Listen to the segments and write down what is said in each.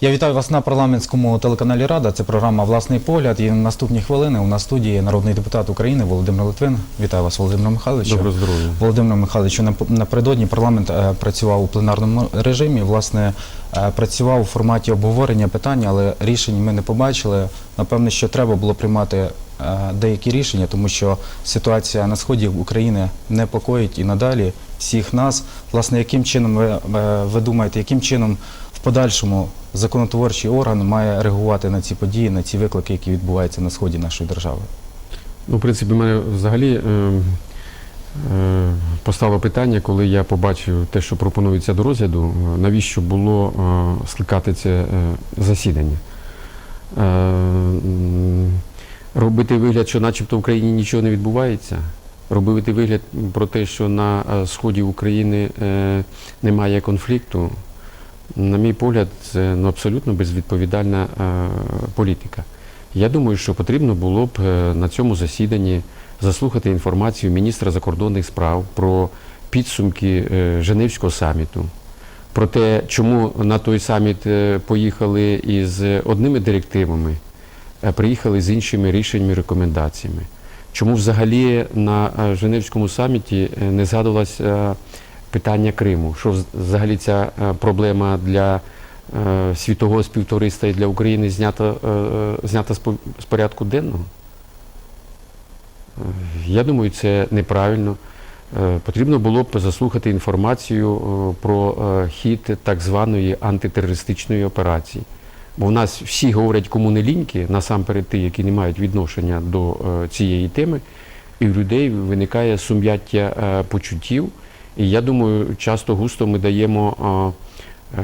Я вітаю вас на парламентському телеканалі Рада. Це програма Власний погляд. І наступні хвилини у нас в студії народний депутат України Володимир Литвин. Вітаю вас, Володимир Михайлович. Доброго здоров'я. Володимир Михайлович, напередодні парламент е, працював у пленарному режимі. Власне, е, працював у форматі обговорення питань, але рішень ми не побачили. Напевне, що треба було приймати е, деякі рішення, тому що ситуація на сході України непокоїть і надалі всіх нас. Власне, яким чином ви, ви думаєте, яким чином подальшому законотворчий орган має реагувати на ці події, на ці виклики, які відбуваються на сході нашої держави? Ну, в принципі, мене взагалі е, е, постало питання, коли я побачив те, що пропонується до розгляду, е, навіщо було е, скликати це е, засідання. Е, робити вигляд, що начебто в Україні нічого не відбувається. Робити вигляд про те, що на е, сході України е, немає конфлікту, на мій погляд, це ну, абсолютно безвідповідальна е, політика. Я думаю, що потрібно було б е, на цьому засіданні заслухати інформацію міністра закордонних справ про підсумки е, Женевського саміту, про те, чому на той саміт поїхали із одними директивами, а приїхали з іншими рішеннями, рекомендаціями. Чому взагалі на Женевському саміті не згадувалось е, питання Криму? Що взагалі ця е, проблема для е, світового співтовариства і для України знята, е, знята з порядку денного? Я думаю, це неправильно. Потрібно було б заслухати інформацію про хід так званої антитерористичної операції. Бо в нас всі говорять кому насамперед ті, які не мають відношення до цієї теми, і в людей виникає сум'яття почуттів. І я думаю, часто густо ми даємо е,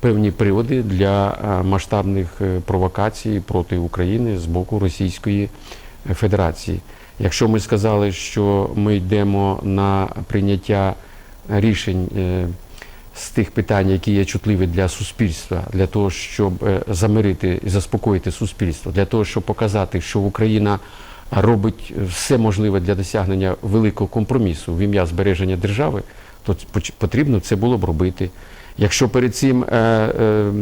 певні приводи для е, масштабних е, провокацій проти України з боку Російської Федерації. Якщо ми сказали, що ми йдемо на прийняття рішень з тих питань, які є чутливі для суспільства, для того, щоб замирити і заспокоїти суспільство, для того, щоб показати, що Україна робить все можливе для досягнення великого компромісу в ім'я збереження держави, то потрібно це було б робити. Якщо перед цим е, е,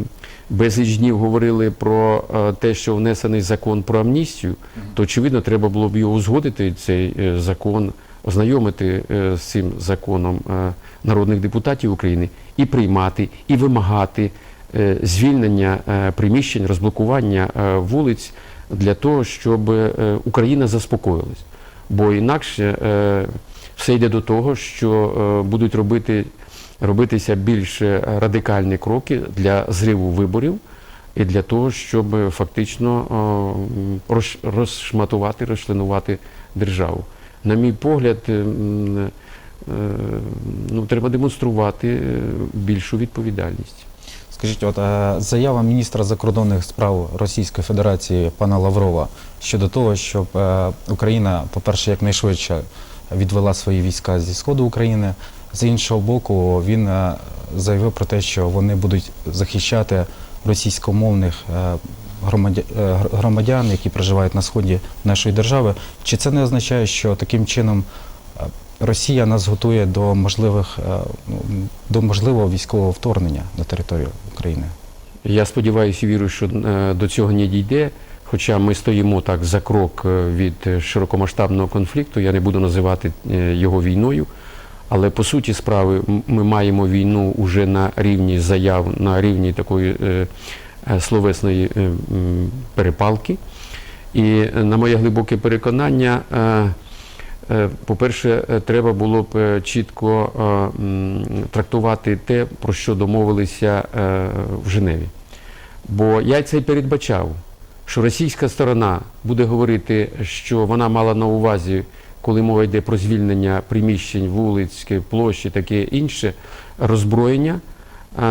безліч днів говорили про е, те, що внесений закон про амністію, то очевидно треба було б його узгодити, цей е, закон, ознайомити е, з цим законом е, народних депутатів України і приймати, і вимагати е, звільнення е, приміщень, розблокування е, вулиць для того, щоб е, Україна заспокоїлась. Бо інакше е, все йде до того, що е, будуть робити, робитися більш радикальні кроки для зриву виборів і для того, щоб фактично розшматувати, розчленувати державу. На мій погляд, ну, треба демонструвати більшу відповідальність. Скажіть, от е, заява міністра закордонних справ Російської Федерації пана Лаврова щодо того, щоб е, Україна, по-перше, якнайшвидше відвела свої війська зі сходу України. З іншого боку, він е, заявив про те, що вони будуть захищати російськомовних громадя- гр- громадян, які проживають на сході нашої держави. Чи це не означає, що таким чином Росія нас готує до можливих е, ну, до можливого військового вторгнення на територію України? Я сподіваюся і вірю, що е, до цього не дійде. Хоча ми стоїмо так за крок е, від широкомасштабного конфлікту, я не буду називати його війною. Але по суті справи ми маємо війну уже на рівні заяв, на рівні такої словесної перепалки. І на моє глибоке переконання, по-перше, е, треба було б е, чітко е, трактувати те, про що домовилися е, в Женеві. Бо я це й передбачав, що російська сторона буде говорити, що вона мала на увазі, коли мова йде про звільнення приміщень, вулиць, площі, таке інше, роззброєння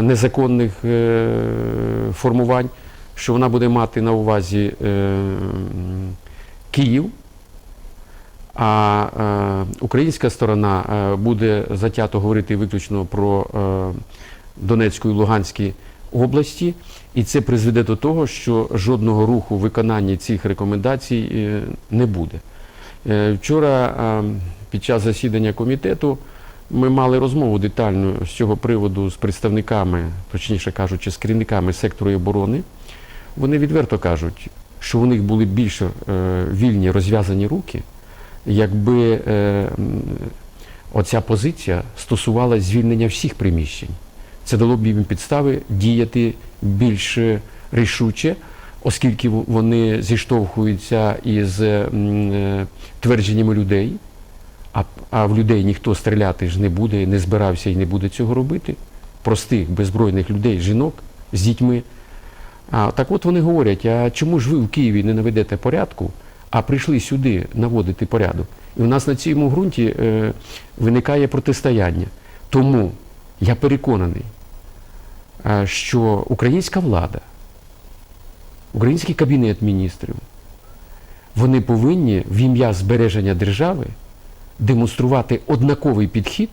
незаконних е, формувань, що вона буде мати на увазі е, Київ. А е, українська сторона е, буде затято говорити виключно про е, Донецьку і Луганські області, і це призведе до того, що жодного руху в виконанні цих рекомендацій е, не буде. Е, Вчора е, під час засідання комітету ми мали розмову детальну з цього приводу з представниками, точніше кажучи, з керівниками сектору оборони. Вони відверто кажуть, що у них були більш е, вільні розв'язані руки, якби е, оця позиція стосувалася звільнення всіх приміщень. Це дало б їм підстави діяти більш е, рішуче, оскільки вони зіштовхуються із е, твердженнями людей. А, а в людей ніхто стріляти ж не буде, не збирався і не буде цього робити. Простих беззбройних людей, жінок з дітьми. А так от вони говорять: а чому ж ви в Києві не наведете порядку, а прийшли сюди наводити порядок? І у нас на цьому ґрунті е, виникає протистояння. Тому я переконаний, е, що українська влада, український кабінет міністрів, вони повинні в ім'я збереження держави демонструвати однаковий підхід,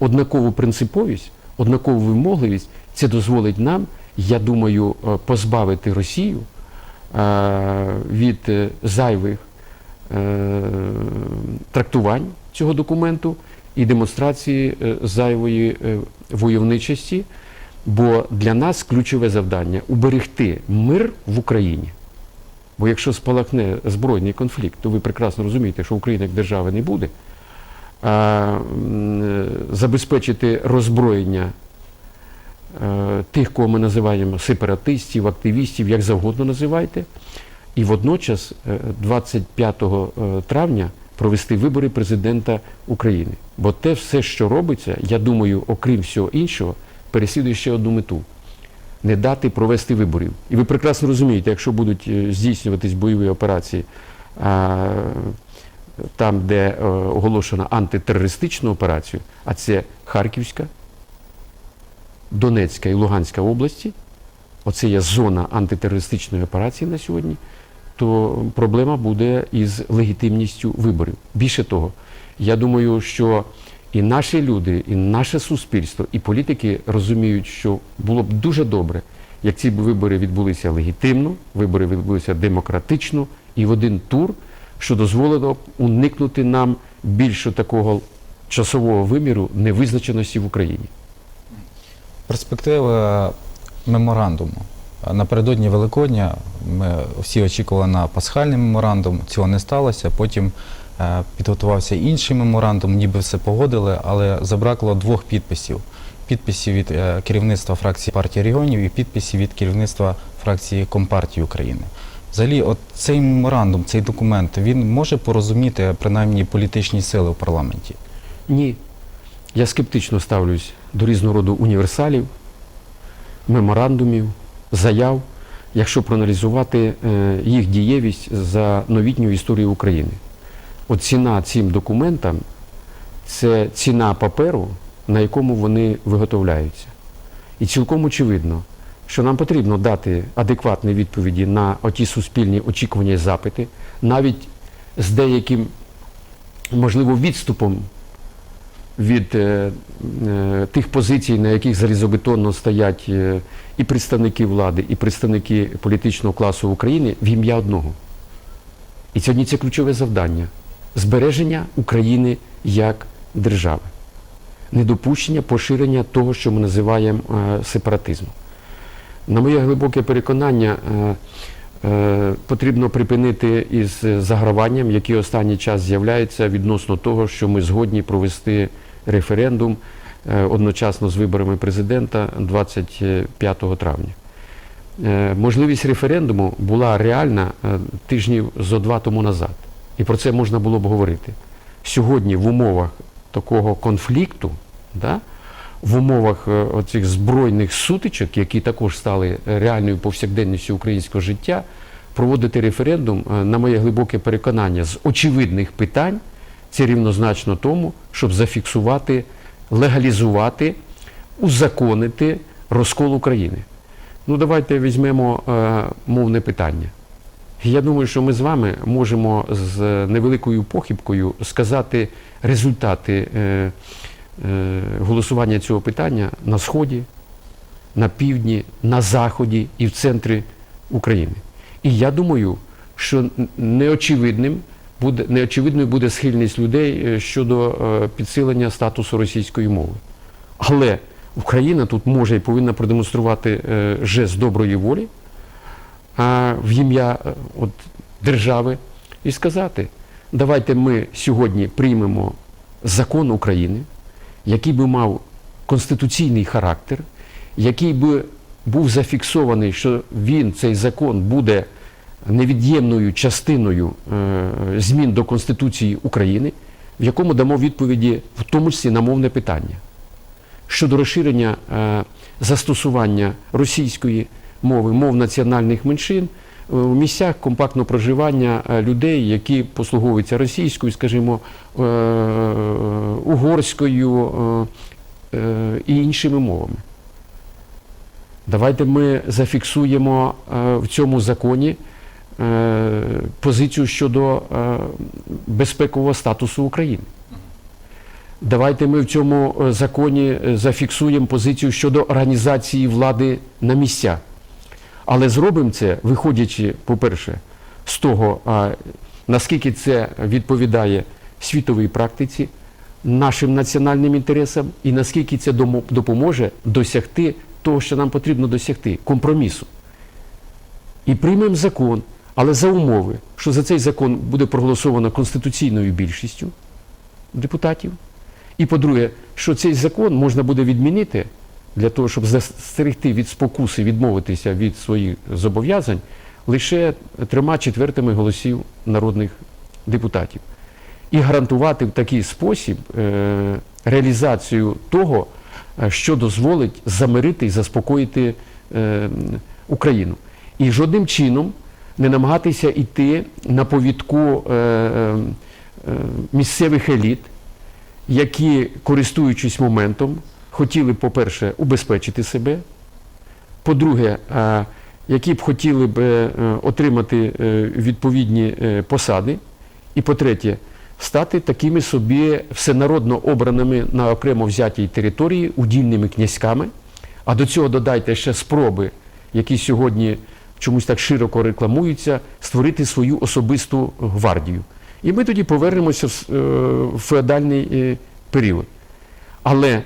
однакову принциповість, однакову вимогливість. Це дозволить нам, я думаю, е, позбавити Росію від е, зайвих е, трактувань цього документу і демонстрації е, зайвої е, войовничості. Бо для нас ключове завдання уберегти мир в Україні. Бо якщо спалахне збройний конфлікт, то ви прекрасно розумієте, що України як держави не буде. Е, забезпечити роззброєння е, тих, кого ми називаємо сепаратистів, активістів, як завгодно називайте, і водночас е, 25 е, травня провести вибори президента України. Бо те все, що робиться, я думаю, окрім всього іншого, переслідує ще одну мету не дати провести виборів. І ви прекрасно розумієте, якщо будуть е, здійснюватись бойові операції а, там, де е, оголошена антитерористична операція, а це Харківська, Донецька і Луганська області, оце є зона антитерористичної операції на сьогодні, то проблема буде із легітимністю виборів. Більше того, я думаю, що і наші люди, і наше суспільство, і політики розуміють, що було б дуже добре, як ці вибори відбулися легітимно, вибори відбулися демократично і в один тур, що дозволило б уникнути нам більше такого часового виміру невизначеності в Україні. Перспектива меморандуму. Напередодні Великодня ми всі очікували на пасхальний меморандум. Цього не сталося. Потім е, підготувався інший меморандум, ніби все погодили, але забракло двох підписів: підписів від е, керівництва фракції партії регіонів і підписів від керівництва фракції Компартії України. Взагалі, от цей меморандум, цей документ, він може порозуміти принаймні політичні сили в парламенті. Ні. Я скептично ставлюсь до різного роду універсалів, меморандумів, заяв, якщо проаналізувати е, їх дієвість за новітню історію України. От ціна цим документам це ціна паперу, на якому вони виготовляються. І цілком очевидно, що нам потрібно дати адекватні відповіді на оті суспільні очікування і запити, навіть з деяким, можливо, відступом від е, е, тих позицій, на яких залізобетонно стоять е, і представники влади, і представники політичного класу України в ім'я одного. І сьогодні це ключове завдання збереження України як держави, недопущення поширення того, що ми називаємо е, сепаратизмом. На моє глибоке переконання, е, е, потрібно припинити із заграванням, який останній час з'являється відносно того, що ми згодні провести референдум е, одночасно з виборами президента 25 травня. Е, Можливість референдуму була реальна е, тижнів зо два тому назад. І про це можна було б говорити. Сьогодні в умовах такого конфлікту, да, в умовах оцих збройних сутичок, які також стали реальною повсякденністю українського життя, проводити референдум, на моє глибоке переконання, з очевидних питань, це рівнозначно тому, щоб зафіксувати, легалізувати, узаконити розкол України. Ну, давайте візьмемо е, мовне питання. Я думаю, що ми з вами можемо з невеликою похибкою сказати результати е, е, голосування цього питання на Сході, на півдні, на Заході і в центрі України. І я думаю, що неочевидним буде неочевидною буде схильність людей е, щодо е, підсилення статусу російської мови. Але Україна тут може і повинна продемонструвати е, жест доброї волі в ім'я держави і сказати: давайте ми сьогодні приймемо закон України, який би мав конституційний характер, який би був зафіксований, що він, цей закон, буде невід'ємною частиною е, змін до Конституції України, в якому дамо відповіді, в тому числі на мовне питання щодо розширення е, застосування російської мови, мов національних меншин е, у місцях компактного проживання е, людей, які послуговуються російською, скажімо, е, угорською е, е, і іншими мовами. Давайте ми зафіксуємо е, в цьому законі е, позицію щодо е, безпекового статусу України. Давайте ми в цьому е, законі е, зафіксуємо позицію щодо організації влади на місцях. Але зробимо це, виходячи, по-перше, з того, наскільки це відповідає світовій практиці, нашим національним інтересам, і наскільки це допоможе досягти того, що нам потрібно досягти компромісу. І приймемо закон, але за умови, що за цей закон буде проголосовано конституційною більшістю депутатів. І по-друге, що цей закон можна буде відмінити для того, щоб застерегти від спокуси, відмовитися від своїх зобов'язань лише трьома четвертими голосів народних депутатів. І гарантувати в такий спосіб е, реалізацію того, е, що дозволить замирити і заспокоїти е, Україну. І жодним чином не намагатися йти на повідку е, е, е, місцевих еліт, які, користуючись моментом, хотіли, по-перше, убезпечити себе, по-друге, які б хотіли б отримати відповідні посади, і по-третє, стати такими собі всенародно обраними на окремо взятій території удільними князьками. А до цього додайте ще спроби, які сьогодні чомусь так широко рекламуються, створити свою особисту гвардію. І ми тоді повернемося в е, феодальний е, період. Але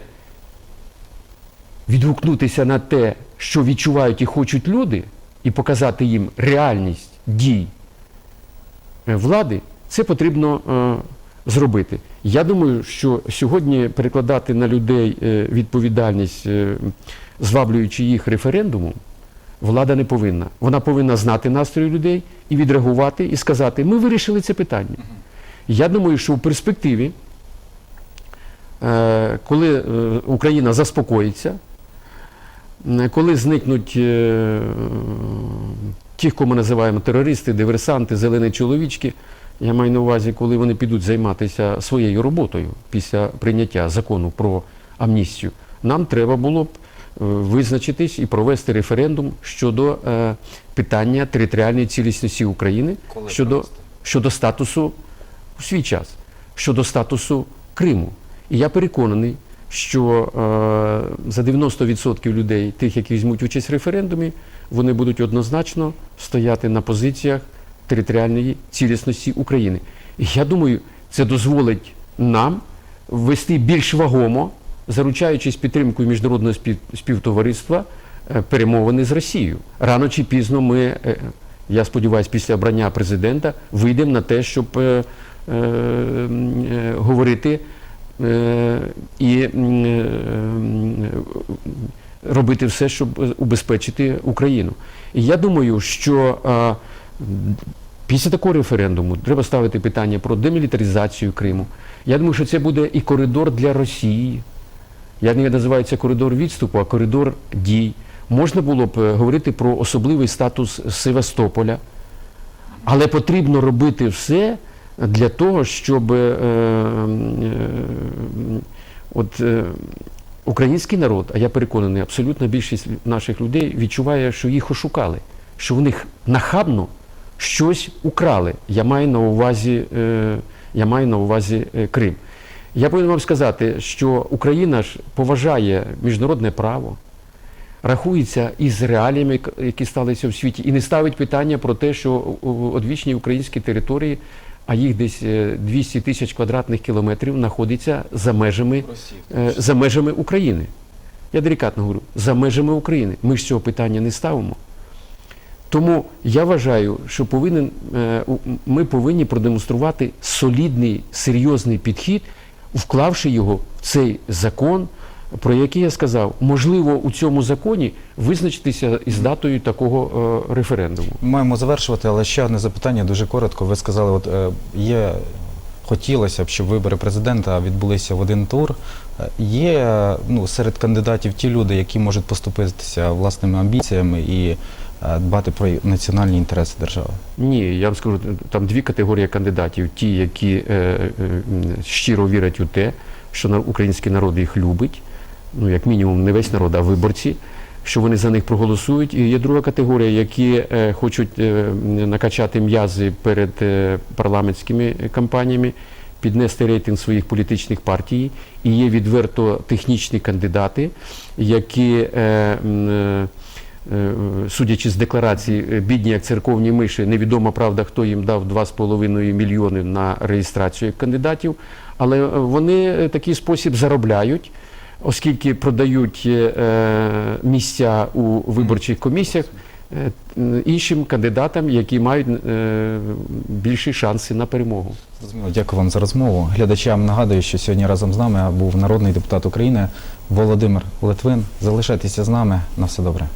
відгукнутися на те, що відчувають і хочуть люди, і показати їм реальність дій е, влади, це потрібно зробити. Я думаю, що сьогодні перекладати на людей відповідальність, зваблюючи їх референдумом, влада не повинна. Вона повинна знати настрої людей і відреагувати, і сказати, ми вирішили це питання. Я думаю, що в перспективі, е, коли е, Україна заспокоїться, е, коли зникнуть ті, кого ми називаємо терористи, диверсанти, зелені чоловічки, я маю на увазі, коли вони підуть займатися своєю роботою після прийняття закону про амністію, нам треба було б визначитись і провести референдум щодо е, питання територіальної цілісності України, щодо, щодо статусу у свій час, щодо статусу Криму. І я переконаний, що е, за 90% людей, тих, які візьмуть участь в референдумі, вони будуть однозначно стояти на позиціях територіальної цілісності України. І я думаю, це дозволить нам ввести більш вагомо, заручаючись підтримкою міжнародного співтовариства, е, перемовини з Росією. Рано чи пізно ми, е, я сподіваюся, після обрання президента вийдемо на те, щоб е, говорити і робити все, щоб убезпечити Україну. І я думаю, що після такого референдуму треба ставити питання про демілітаризацію Криму. Я думаю, що це буде і коридор для Росії. Я не називаю це коридор відступу, а коридор дій. Можна було б е, говорити про особливий статус Севастополя, але потрібно робити все для того, щоб е, е, от, е, український народ, а я переконаний, абсолютна більшість наших людей відчуває, що їх ошукали, що в них нахабно щось украли. Я маю на увазі, е, я маю на увазі е, Крим. Я повинен вам сказати, що Україна ж поважає міжнародне право, рахується із реаліями, які сталися в світі, і не ставить питання про те, що у одвічній українській території а їх десь е, 200 тисяч квадратних кілометрів знаходиться за межами, е, за межами України. Я делікатно говорю, за межами України. Ми ж цього питання не ставимо. Тому я вважаю, що повинен, е, ми повинні продемонструвати солідний, серйозний підхід, вклавши його в цей закон, про який я сказав. Можливо, у цьому законі визначитися із датою такого е, референдуму. Маємо завершувати, але ще одне запитання дуже коротко. Ви сказали, от е, є. Хотілося б, щоб вибори президента відбулися в один тур. Є ну, серед кандидатів ті люди, які можуть поступитися власними амбіціями і дбати про національні інтереси держави. Ні, я вам скажу, там дві категорії кандидатів: ті, які е, е, щиро вірять у те, що український народ їх любить, ну як мінімум, не весь народ, а виборці, що вони за них проголосують. І є друга категорія, які е, хочуть е, накачати м'язи перед е, парламентськими кампаніями. Піднести рейтинг своїх політичних партій, і є відверто технічні кандидати, які е, е, Е, судячи з декларації, е, бідні як церковні миші, невідома правда, хто їм дав 2,5 мільйони на реєстрацію кандидатів, але е, вони е, такий спосіб заробляють, оскільки продають е, е, місця у виборчих комісіях е, іншим кандидатам, які мають е, більші шанси на перемогу. Дякую вам за розмову. Глядачам нагадую, що сьогодні разом з нами був народний депутат України Володимир Литвин. Залишайтеся з нами. На все добре.